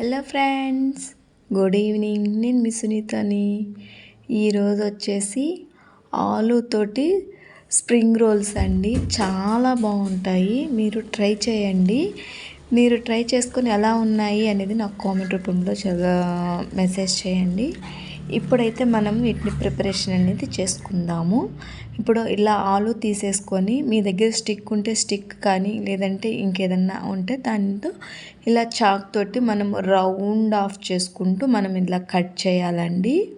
Hello friends good evening నేను మీ సునీతని. ఈరోజు వచ్చేసి ఆలుతోటి స్ప్రింగ్ రోల్స్ అండి. చాలా బాగుంటాయి. మీరు ట్రై చేయండి. మీరు ట్రై చేసుకొని ఎలా ఉన్నాయి అనేది నాకు కామెంట్ రూపంలో మెసేజ్ చేయండి. ఇప్పుడైతే మనం వీటిని ప్రిపరేషన్ అనేది చేసుకుందాము. ఇప్పుడు ఇలా ఆలు తీసేసుకొని మీ దగ్గర స్టిక్ ఉంటే స్టిక్ కానీ లేదంటే ఇంకేదన్నా ఉంటే దాంతో ఇలా చాక్ తోటి మనం రౌండ్ ఆఫ్ చేసుకుంటూ మనం ఇలా కట్ చేయాలండి.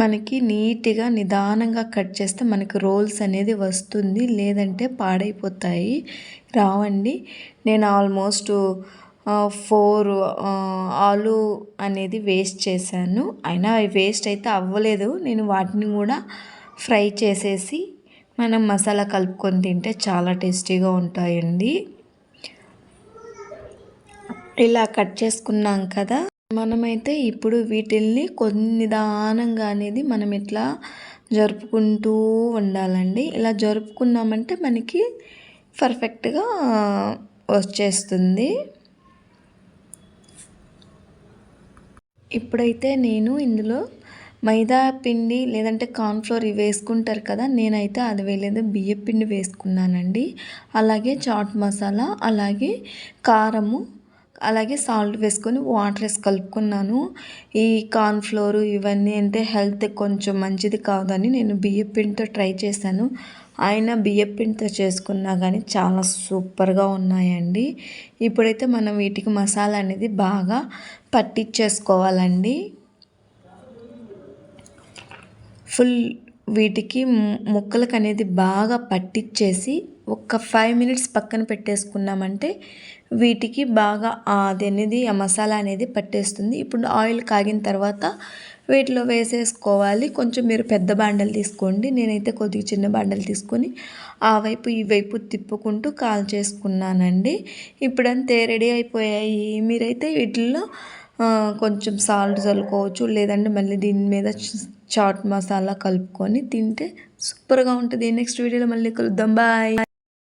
మనకి నీట్గా నిదానంగా కట్ చేస్తే మనకి రోల్స్ అనేది వస్తుంది లేదంటే పాడైపోతాయి. రావండి. నేను ఆల్మోస్ట్ ఫోర్ ఆలు అనేది వేస్ట్ చేశాను. అయినా అవి వేస్ట్ అయితే అవ్వలేదు. నేను వాటిని కూడా ఫ్రై చేసేసి మనం మసాలా కలుపుకొని తింటే చాలా టేస్టీగా ఉంటాయండి. ఇలా కట్ చేసుకున్నాం కదా. మనమైతే ఇప్పుడు వీటిల్ని కొన్ని నిదానంగా అనేది మనం ఇట్లా జరుపుకుంటూ ఉండాలండి. ఇలా జరుపుకున్నామంటే మనకి పర్ఫెక్ట్గా వచ్చేస్తుంది. ఇప్పుడైతే నేను ఇందులో మైదా పిండి లేదంటే కార్న్ఫ్లోర్ ఇవి వేసుకుంటారు కదా నేనైతే అది వేయలేదు. బియ్యం పిండి వేసుకున్నానండి. అలాగే చాట్ మసాలా అలాగే కారము అలాగే సాల్ట్ వేసుకొని వాటర్ వేసి కలుపుకున్నాను. ఈ కార్న్ఫ్లోర్ ఇవన్నీ అంటే హెల్త్ కొంచెం మంచిది కాదని నేను బియ్యం పిండితో ట్రై చేశాను. ఆయన బియ్యం పిండితో చేసుకున్నా కానీ చాలా సూపర్గా ఉన్నాయండి. ఇప్పుడైతే మనం వీటికి మసాలా అనేది బాగా పట్టించేసుకోవాలండి ఫుల్ వీటికి ముక్కలకు అనేది బాగా పట్టించేసి ఒక ఫైవ్ మినిట్స్ పక్కన పెట్టేసుకున్నామంటే వీటికి బాగా అది అనేది ఆ మసాలా అనేది పట్టేస్తుంది. ఇప్పుడు ఆయిల్ కాగిన తర్వాత వీటిలో వేసేసుకోవాలి. కొంచెం మీరు పెద్ద బాండలు తీసుకోండి. నేనైతే కొద్దిగా చిన్న బాండలు తీసుకొని ఆ వైపు ఈ వైపు తిప్పుకుంటూ కాల్ చేసుకున్నానండి ఇప్పుడంతే రెడీ అయిపోయాయి. మీరైతే వీటిల్లో కొంచెం సాల్ట్ చల్లుకోవచ్చు లేదంటే మళ్ళీ దీని మీద చాట్ మసాలా కలుపుకొని తింటే సూపర్గా ఉంటుంది. నెక్స్ట్ వీడియోలో మళ్ళీ కలుద్దాం. బాయ్.